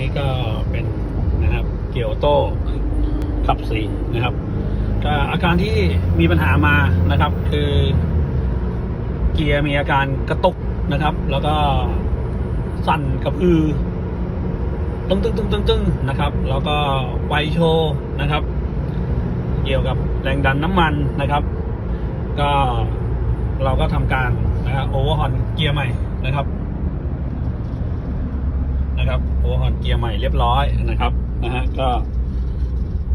นี้ก็เป็นนะครับเกียวโต้ขับสีนะครับอาการที่มีปัญหามานะครับ คือเกียร์มีอาการกระตุกนะครับ แล้วก็สั่นกระพือตึ้งตึ้งตึ้งตึ้งตึ้งนะครับ แล้วก็ไฟโชว์นะครับ เกี่ยวกับแรงดันน้ำมันนะครับ ก็เราก็ทำการนะครับโอเวอร์ฮอนเกียร์ใหม่นะครับ นะครับโอเวอร์ฮอนเกียร์ใหม่เรียบร้อยนะครับนะฮะก็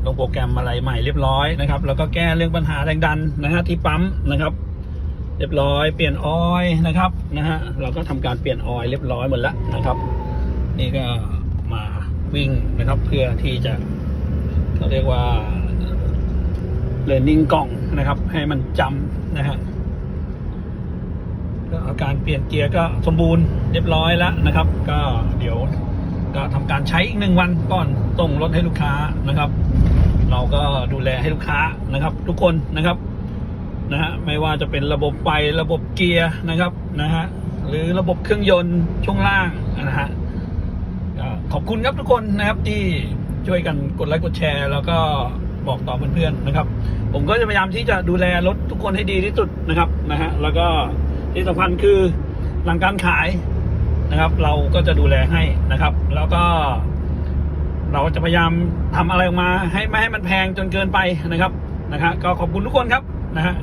ลงโปรแกรมอะไรใหม่เรียบร้อยนะครับ แล้วก็แก้เรื่องปัญหาแรงดันนะฮะที่ปั๊มนะครับ เรียบร้อยเปลี่ยนออยนะครับนะฮะเราก็ทำการเปลี่ยนออยเรียบร้อยหมดแล้วนะครับ นี่ก็มาวิ่งนะครับเพื่อที่จะเขาเรียกว่าเ e ร์น i ิ g กล่องนะครับ ให้มันจำนะฮะ กาการเปลี่ยนเกียร์ก็สมบูรณ์เรียบร้อยแล้วนะครับ ก็เดี๋ยวก็ทำการใช้อีกหนึ่งวันก่อนส่งรถให้ลูกค้านะครับ เราก็ดูแลให้ลูกค้านะครับ ทุกคนนะครับนะฮะไม่ว่าจะเป็นระบบไฟระบบเกียร์นะครับนะฮะหรือระบบเครื่องยนต์ช่วงล่างนะฮะขอบคุณครับทุกคนนะครับที่ช่วยกันกดไลค์กดแชร์ แล้วก็บอกต่อเพื่อนๆนะครับ ผมก็จะพยายามที่จะดูแลรถทุกคนให้ดีที่สุดนะครับนะฮะแล้วก็ ที่สำคัญคือหลังการขายนะครับ เราก็จะดูแลให้นะครับ แล้วก็ เราจะพยายามทำอะไรออกมา ให้ไม่ให้มันแพงจนเกินไปนะครับนะฮะก็ขอบคุณทุกคนครับนะฮะ